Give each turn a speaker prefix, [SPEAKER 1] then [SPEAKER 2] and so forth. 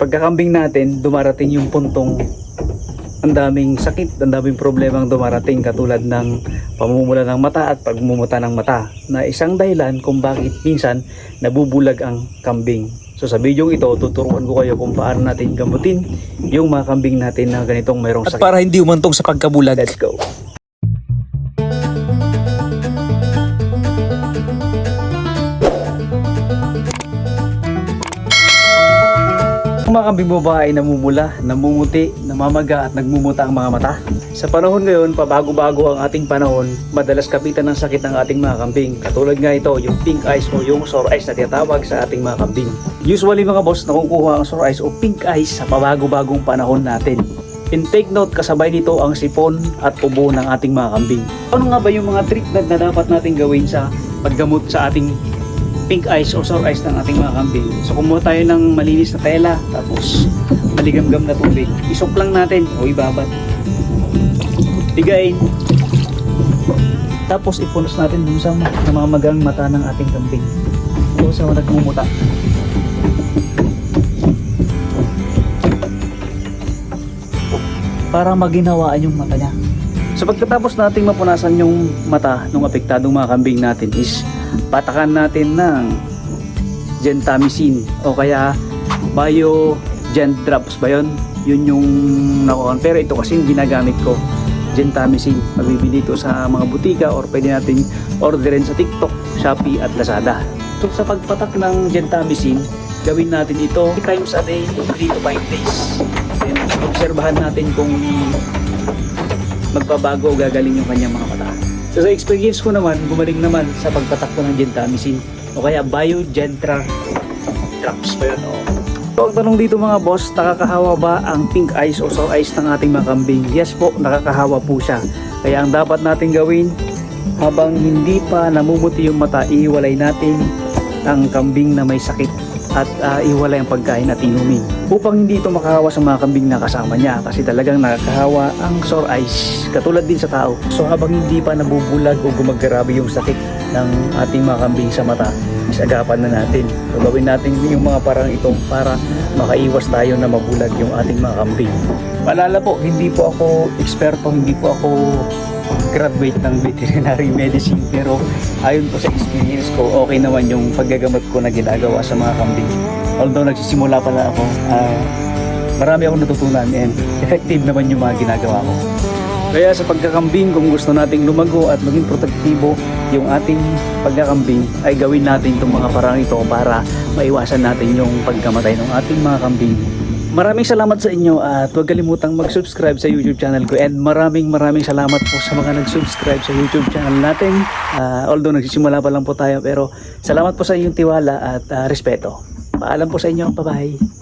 [SPEAKER 1] pagkakambing natin, dumarating yung puntong ang daming sakit, ang daming problema ang dumarating katulad ng pamumula ng mata at pagmumuta ng mata na isang dahilan kung bakit minsan nabubulag ang kambing. So sa video ito, tuturuan ko kayo kung paano natin gamutin yung mga kambing natin na ganitong mayroong
[SPEAKER 2] At
[SPEAKER 1] sakit.
[SPEAKER 2] para hindi umantong sa pagkabulag,
[SPEAKER 1] Let's go. Mga kambing babae namumula, namumuti, namamaga at nagmumuta ang mga mata. Sa panahon ngayon, pabago-bago ang ating panahon, madalas kapitan ng sakit ng ating mga kambing. Katulad nga ito, yung pink eyes o yung sore eyes na tinatawag sa ating mga kambing. Usually mga boss, nakukuha ang sore eyes o pink eyes sa pabago-bagong panahon natin. In take note, kasabay nito ang sipon at ubo ng ating mga kambing. Ano nga ba yung mga treatment na dapat natin gawin sa paggamot sa ating pink eyes o sore eyes ng ating mga kambing? So kumuha tayo ng malinis na tela, tapos maligamgam na tubig. Isok lang natin o ibabat. Bigayin. Tapos ipunos natin dun sa namamagang mata ng ating kambing. O sa nagmumuta. para maginawaan yung mata niya. So pagkatapos nating mapunasan yung mata ng apektadong mga kambing natin is patakan natin ng gentamicin o kaya bio gent drops ba yun? Yun yung nakuha. Pero ito kasi yung ginagamit ko gentamicin. Mabibili ito sa mga butika or pwede natin orderin sa TikTok, Shopee at Lazada. So sa pagpatak ng gentamicin, gawin natin ito 3 times a day, 3 to 5 days. Then, obserbahan natin kung magbabago o gagaling yung kanyang mga mata. So sa experience ko naman, gumaling naman sa pagpatak ko ng gentamicin o kaya biogentra drops pa yun. Oh. So ang tanong dito mga boss, nakakahawa ba ang pink eyes o sore eyes ng ating mga kambing? Yes po, nakakahawa po siya. Kaya ang dapat natin gawin, habang hindi pa namumuti yung mata, ihiwalay natin ang kambing na may sakit at uh, iwalay ang pagkain at inumin upang hindi ito makahawa sa mga kambing na kasama niya kasi talagang nakakahawa ang sore eyes katulad din sa tao. So habang hindi pa nabubulag o gumagarabi yung sakit ng ating mga kambing sa mata. Isagapan na natin. So gawin natin yung mga parang ito para makaiwas tayo na mabulag yung ating mga kambing. Paalala po hindi po ako eksperto hindi po ako graduate ng veterinary medicine pero ayon po sa experience ko okay naman yung paggagamot ko na ginagawa sa mga kambing. Although nagsisimula pa lang ako ah, marami akong natutunan and effective naman yung mga ginagawa ko kaya sa pagkakambing kung gusto nating lumago at maging protektibo yung ating pagkakambing ay gawin natin itong mga parang ito para maiwasan natin yung pagkamatay ng ating mga kambing Maraming salamat sa inyo at huwag kalimutang mag-subscribe sa YouTube channel ko and maraming maraming salamat po sa mga nag-subscribe sa YouTube channel natin. Ah, although nagsisimula pa lang po tayo pero salamat po sa inyong tiwala at ah, respeto. Paalam po sa inyo. Bye-bye.